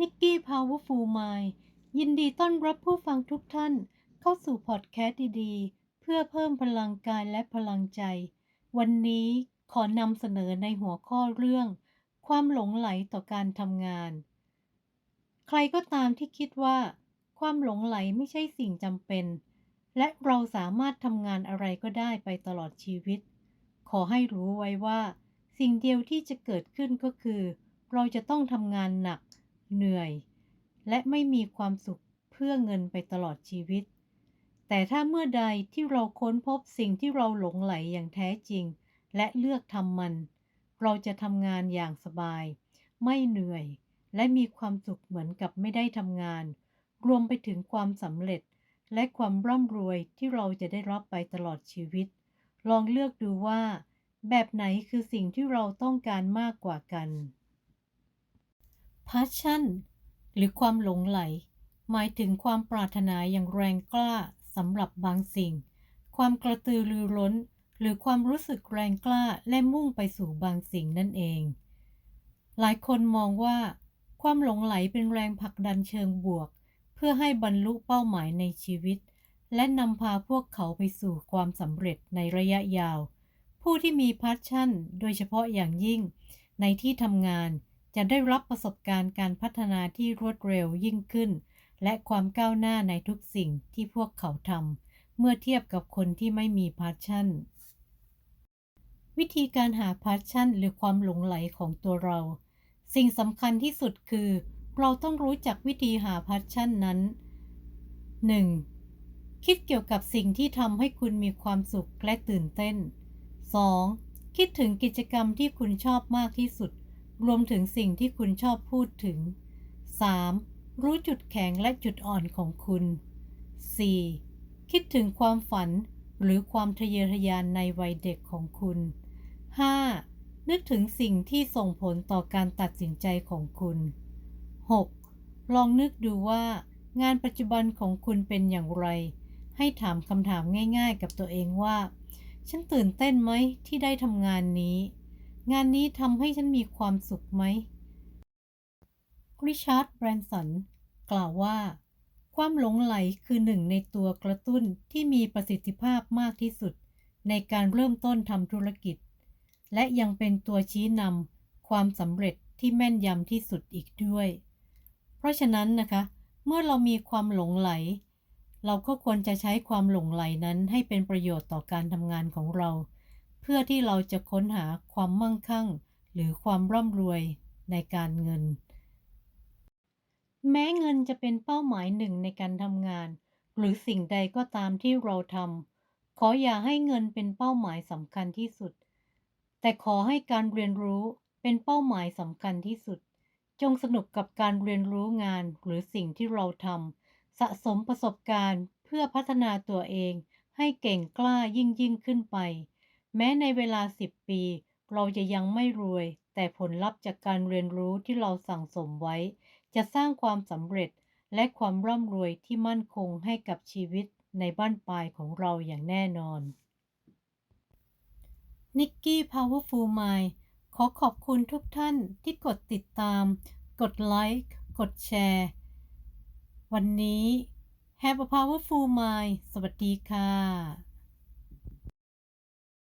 นิกกี้ Powerful Mind ยินดีต้อนรับผู้ฟังทุกท่านเข้าสู่พอดแคสต์ดีๆ เพื่อเพิ่มพลังกายและพลังใจ วันนี้ขอนำเสนอในหัวข้อเรื่อง ความหลงไหลต่อการทำงาน ใครก็ตามที่คิดว่า ความหลงไหลไม่ใช่สิ่งจำเป็น และเราสามารถทำงานอะไรก็ได้ไปตลอดชีวิต ขอให้รู้ไว้ว่า สิ่งเดียวที่จะเกิดขึ้นก็คือ เราจะต้องทำงานหนัก เหนื่อย และไม่มีความสุขเพื่อเงินไปตลอดชีวิต แต่ถ้าเมื่อใดที่เราค้นพบสิ่งที่เราหลงไหลอย่างแท้จริง และเลือกทำมัน เราจะทำงานอย่างสบาย ไม่เหนื่อย และมีความสุขเหมือนกับไม่ได้ทำงาน รวมไปถึงความสำเร็จ และความร่ำรวยที่เราจะได้รับไปตลอดชีวิต ลองเลือกดูว่า แบบไหนคือสิ่งที่เราต้องการมากกว่ากัน passion หรือความหลงไหล หมายถึงความปรารถนาอย่างแรงกล้าสำหรับบางสิ่ง ความกระตือรือร้น หรือความรู้สึกแรงกล้าและมุ่งไปสู่บางสิ่งนั่นเอง หลายคนมองว่า ความหลงไหลเป็นแรงผลักดันเชิงบวก เพื่อให้บรรลุเป้าหมายในชีวิต และนำพาพวกเขาไปสู่ความสำเร็จในระยะยาว ผู้ที่มีพัชชั่น โดยเฉพาะอย่างยิ่ง ในที่ทำงาน จะได้รับประสบการณ์การพัฒนาที่รวดเร็วยิ่งขึ้น และความก้าวหน้าในทุกสิ่งที่พวกเขาทำเมื่อเทียบกับคนที่ไม่มีพัชชั่น วิธีการหาพัชชั่นหรือความหลงไหลของตัวเรา สิ่งสำคัญที่สุดคือ เราต้องรู้จักวิธีหาพัชชั่นนั้น 1. คิดเกี่ยวกับสิ่งที่ทำให้คุณมีความสุขและตื่นเต้น 2. คิดถึงกิจกรรมที่คุณชอบมากที่สุด รวมถึงสิ่งที่คุณชอบพูดถึง 3. รู้จุดแข็งและจุดอ่อนของคุณ 4. คิดถึงความฝันหรือความทะเยอทะยานในวัยเด็กของคุณ 5. นึกถึงสิ่งที่ส่งผลต่อการตัดสินใจของคุณ 6. ลองนึกดูว่างานปัจจุบันของคุณเป็นอย่างไร ให้ถามคำถามง่ายๆ กับตัวเองว่า ฉันตื่นเต้นไหมที่ได้ทำงานนี้ งานนี้ทำให้ฉันมีความสุขไหม ริชาร์ด แบรนสัน กล่าวว่า ความหลงไหลคือหนึ่งในตัวกระตุ้นที่มีประสิทธิภาพมากที่สุด ในการเริ่มต้นทำธุรกิจ และยังเป็นตัวชี้นำความสำเร็จที่แม่นยำที่สุดอีกด้วย เพราะฉะนั้นนะคะ เมื่อเรามีความหลงไหล เราก็ควรจะใช้ความหลงไหลนั้นให้เป็นประโยชน์ต่อการทำงานของเรา เพื่อที่เราจะค้นหาความมั่งคั่ง หรือความร่ำรวยในการเงิน แม้เงินจะเป็นเป้าหมายหนึ่งในการทำงาน หรือสิ่งใดก็ตามที่เราทำขออย่าให้เงินเป็นเป้าหมายสำคัญที่สุด แต่ขอให้การเรียนรู้เป็นเป้าหมายสำคัญที่สุด จงสนุกกับการเรียนรู้งานหรือสิ่งที่เราทำสะสมประสบการณ์เพื่อพัฒนาตัวเองให้เก่งกล้ายิ่งยิ่งขึ้นไป แม้ในเวลา 10 ปี เราจะยังไม่รวย แต่ผลลัพธ์จากการเรียนรู้ที่เราสั่งสมไว้ จะสร้างความสำเร็จและความร่ำรวยที่มั่นคงให้กับชีวิตในบ้านปลายของเราอย่างแน่นอน นิกกี้ Powerful Mind ขอขอบคุณทุกท่านที่กดติดตาม กดไลค์ กดแชร์ วันนี้ Have a Powerful Mind สวัสดีค่ะ